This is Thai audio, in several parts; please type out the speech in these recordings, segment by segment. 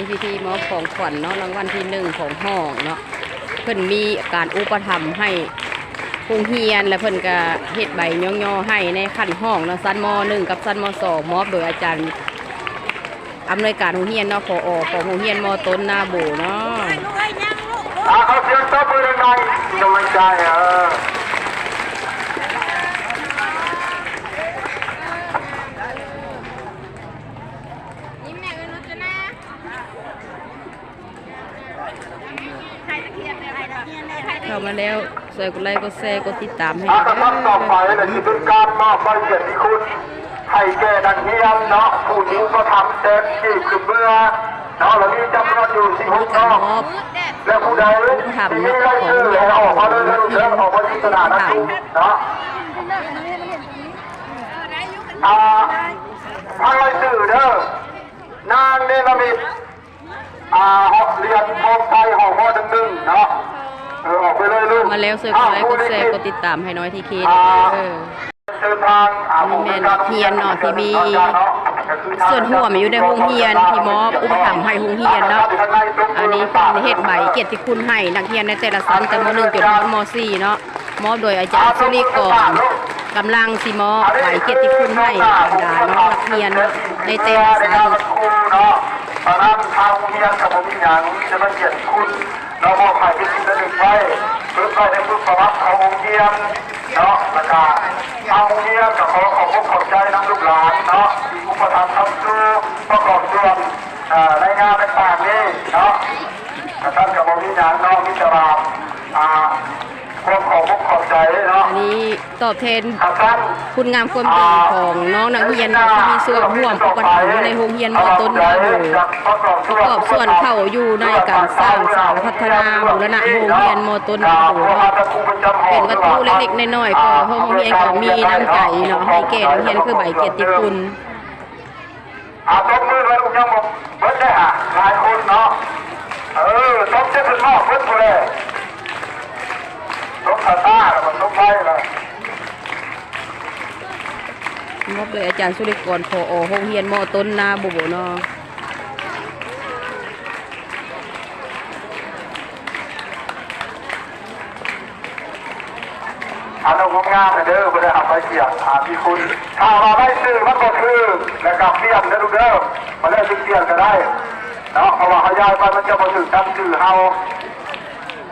นี่พิธีมอบของขวัญเนาะรางวัลที่หนึ่งของห้องเนาะเพิ่นมีการอุปถัมภ์ให้โรงเรียนและเพิ่นก็เฮ็ดใบย่อๆให้ในขั้นห้องเนาะชั้นมหนึ่งกับชั้นมสองมอบโดยอาจารย์อำนวยการโรงเรียนเนาะพออของโรงเรียนมต้นนาโบเนาะอาเขาเสียงตบมือหน่อยกำลังใจเออ ยิ้มแม่เงินรถจะนะใครตะเคียนเนี่ยใครตะเคียนเนี่ยใครตะเคียน เข้ามาแล้วสวยกดไลค์กดแชร์กดติดตามให้อากเด้ระทำต่อไปอเลยที่เป็นการมอบใบเกียรติคุณให้แก่นักเรียนเนาะผู้หญิงก็ทำเต็มที่คือเมื่อเนาะเรามีจำนวนอยู่สี่หมีกการเนาะมอบแดดและผู้ใดที่มีรายชื่อแล้วออกมาเลยเรื่องออกมาที่สนามนักสู้เนาะได้ยุกันอ่าทางรายชื่อเด้อนางเนรมิตอ่าเรียนโฮมไทยหอมอดังหนึ่งเนาะ เออออกไปเลยลูกมาแล้วสวยกดไลค์กดแชร์กดติดตามให้น้อยทีเคเด้อเดินทางอ่ามีแม่นเทียนเนาะที่มี ส่วนหัวมันอยู่ในโรงเรียนที่มอบอุปถัมภ์ให้โรงเรียนเนาะ อันนี้เป็นเฮ็ดใบเกียรติคุณให้นักเรียนในแต่ละชั้นแต่ม .1 จนถึงม .4 เนาะมอบโดยอาจารย์สุริกรกำลังสิมอบใบเกียรติคุณให้บรรดาน้องนักเรียนในแต่ละชั้นเนาะตอนนั้นทางโรงเรียนกับผมมีอย่างจะมาเกียรติคุณ เราบอกให้เป็นสิ่งหนึ่งไว้เพื่อไปในพุทธประวัติของโรงเรียนเนาะแล้วก็ทางโรงเรียนก็ขอขอบคุณขอบใจน้ำลูกหลานเนาะที่อุปถัมภ์ทำสู้ประกอบส่วนเอ่อในงานต่างๆนี่เนาะกระทั่งกับผมมีอย่างเนาะมิจราอ่าความขอบคุณข อันนี้ตอบแทนคุณงามความดีของน้องนักเรียนที่มีส่วนร่วมอุปถัมภ์ในโรงเรียนมต้นนาโบประกอบส่วนเข้าอยู่ในการสร้างสรรค์พัฒนาบูรณะโรงเรียนมต้นนาโบเนาเป็นวัตถุเล็กๆน้อยๆก็โรงเรียนก็มีน้ำใจเนาะให้แก่นักเรียนคือใบเกียรติคุณอาตบมือเลยลูกยังบอกเบิดได้ฮะหลายคนเนาะ เออตบจะถึงนอกเบิดเลยตบตาตาแล้วมันตบไปเลย มอบเลยอาจารย์สุริกรพอโรงเรียนมต้นนาบโบนาะอันนั้นงามเด้อม่ได้เอาไปเกี่ยงอาพี่คุณ ถ้ามาได้ซื้อมันก็คือแล้วกับเปลี่ยนเด้อลูกเด้อมาได้ซื้อเปลี่ยนก็ได้เนาะเพราะว่าเขาย้ายไปมันจะมาถึงตั้งชื่อเฮา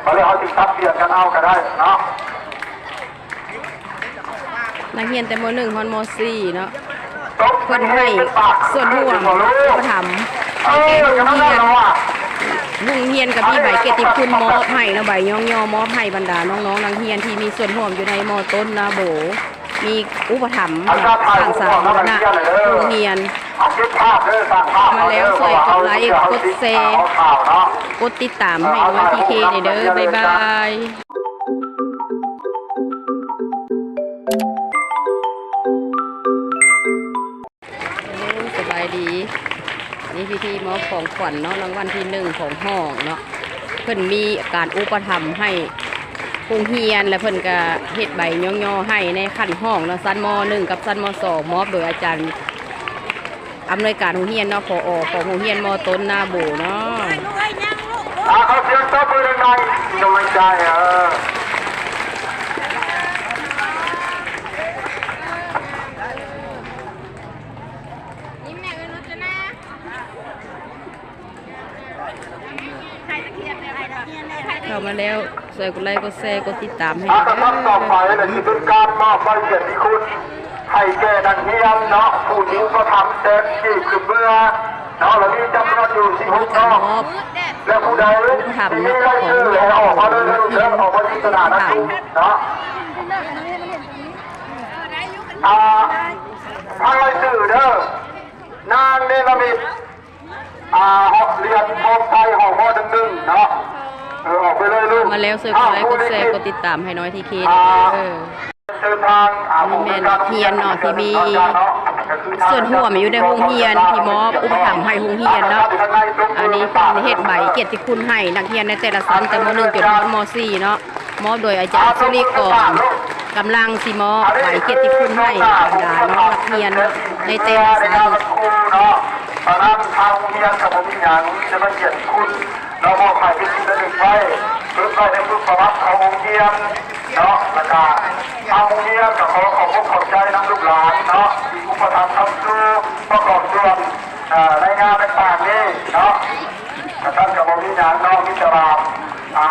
มาเลยเขาจึงทับเปลี่ยนกันเอาก็ได้เนาะ นักเรียนแต่มหนึ่งฮอนมสี่เนาะตบเพิ่นให้ส่วนร่วมอุปถัมภ์เอให้อแก่โรงกันนั่นเรียนแล้วอะโรงเรียนกับมีใบเกียรติคุณมอบให้เนาะใบย่องย่อมอบให้บรรดาน้องๆนักเรียนที่มีส่วนร่วมอยู่ในมต้นนาโบ มีอุปถัมภ์สร้างสรรค์บูรณะโรงเรียนเอาเก็บภาพเด้อสร้างภาพมาแล้วช่วยกดไลค์กดแชร์เอาข่าวเนาะกดติดตามให้น้อยทีเคเด้อบ๊ายบาย นี่พิธีมอบของขวัญเนาะรางวัลที่หนึ่งของห้องเนาะเพิ่นมีการอุปถัมภ์ให้โรงเรียนและเพิ่นก็เฮ็ดใบย่อๆให้ในขั้นห้องเนาะชั้นมหนึ่งกับชั้นมสองมอบโดยอาจารย์อำนวยการโรงเรียนเนาะพอของโรงเรียนมต้นนาโบเนาะลูกไอ้าเสียงตบมือหน่อยๆกำลังใจเออ ยิ้มแม่เงินรถจะนะใครตะเคียนเนี่ยใครตะเคียนเนี่ยใครตะเคียน เข้ามาแล้วสวยกดไลค์กดแชร์กดติดตามให้อากเด้ระทำต่อไปอเลยที่เป็นการมอบใบเกียรติคุณให้แก่นักเรียนเนาะผู้หญิงก็ทำเต็มที่คือเมื่อเนาะเรามีจำนวนอยู่สี่หมีกการเนาะมอบแดดและผู้ใดที่มีรายชื่อแล้วออกมาเลยเรื่องออกมาที่สนามนักสู้เนาะได้ยุกันอ่าทางรายชื่อเด้อนางเนรมิตอ่าเรียนโฮมไทยหอมอดังหนึ่งเนาะเออออกไปเลยลูก มาแล้วสวยกดไลค์กดแชร์กดติดตามให้น้อยทีเคเด้อเดินทางอ่ามีแม่นเทียนเนาะที่มีส่วนหัวมันอยู่ในโรงเรียนที่มอบอุปถัมภ์ให้โรงเรียนเนาะอันนี้เป็นเฮ็ดใบเกียรติคุณให้นักเรียนในแต่ละชั้นแต่ม .1 จนถึงม .4 เนาะมอบโดยอาจารย์สุริกรกำลังสิมอบใบเกียรติคุณให้บรรดาน้องนักเรียนในแต่ละชั้นตตอนนั้นทางโรงเรียนกับผมอย่างจะมาเกียรติคุณ เราบอกให้เป็นที่ระลึกไว้ฝึกไว้ในพุทธประวัติของค์เรียนเนาะแล้วก็ทางโรงเรียนกับขอขอบคุณขอบใจน้ำลูกหลานเนาะที่อุปถัมภ์ทำสู้ประกอบส่วนเอ่อในงานต่างๆนี้เนาะกระทั่งกับผมมีอย่างเนาะมิจฉาอ่า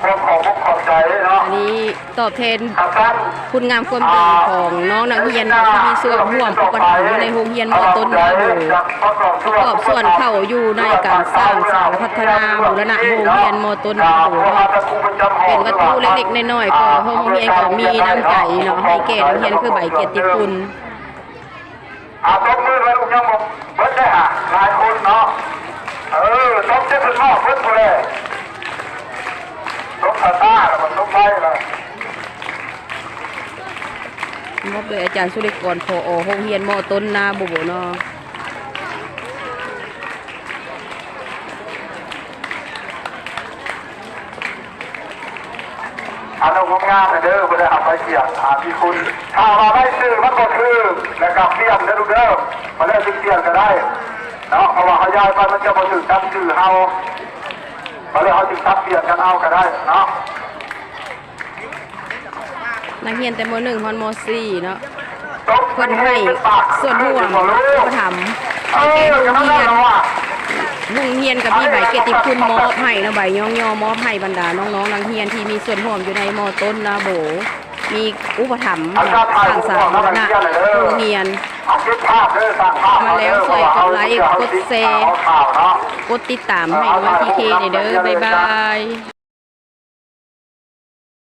ความขอบคุณขอบใจเนาะอันนี้ตอบแทนกระทั่งคุณงามความดีของน้องนักเรียนที่มีส่วนร่วมอุปถัมภ์อยู่ในโรงเรียนมอต้นนาโบประกอบส่วนเข้าอยู่ในการสร้างสารพัฒนาบูรณะโรงเรียนมอต้นนาโบเนาะเป็นวัตถุเล็กๆน้อยๆก็โรงเรียนก็มีน้ำใจเนาะให้แก่นักเรียนคือใบเกียรติคุณอาตบมือไว้ลูกยังบอกเบิดได้ฮะหลายคนเนาะเออตบจะถึงนอกเบิดหมดเลยตบตาตาแล้ว มันตบไปเลยมอบโดยอาจารย์สุริกรพอโรงเรียนมอต้นนาโบเนาะอันนั้นงามๆเด้อบ่ได้เอาไปเกี่ยงอ่าพี่คุณ ถ้ามาได้ซื้อมันก็คือแล้วกับเปลี่ยนเด้อลูกเด้อมาได้เปลี่ยนก็ได้เนาะเพราะว่าเขาย้ายไปมันจะมาถึงกันชื่อเฮามาเลยเขาจึงทับเปลี่ยนกันเอาก็ได้เนาะ นักเรียนแต่มหนึ่งพอนมสี่เนาะตบเพิ่นให้ส่วนร่วมอุปถัมภ์เอให้แก่อโรอย่างงนั้นเรียนแล้วอะโรงเรียนกับมีใบเกียรติคุณมอบให้นะใบย่องยอมอบให้บรรดาน้องๆนักเรียนที่มีส่วนร่วมอยู่ในมอต้นนาโบ มีอุปถัมภ์สร้างสาธารณะโรงเรียนเอาเก็บภาพเด้อสร้างภาพมาแล้วช่วยกดไลค์กดแชร์เอาข่าวเนาะกดติดตามให้ด้วยพีเคในเด้อบ๊ายบาย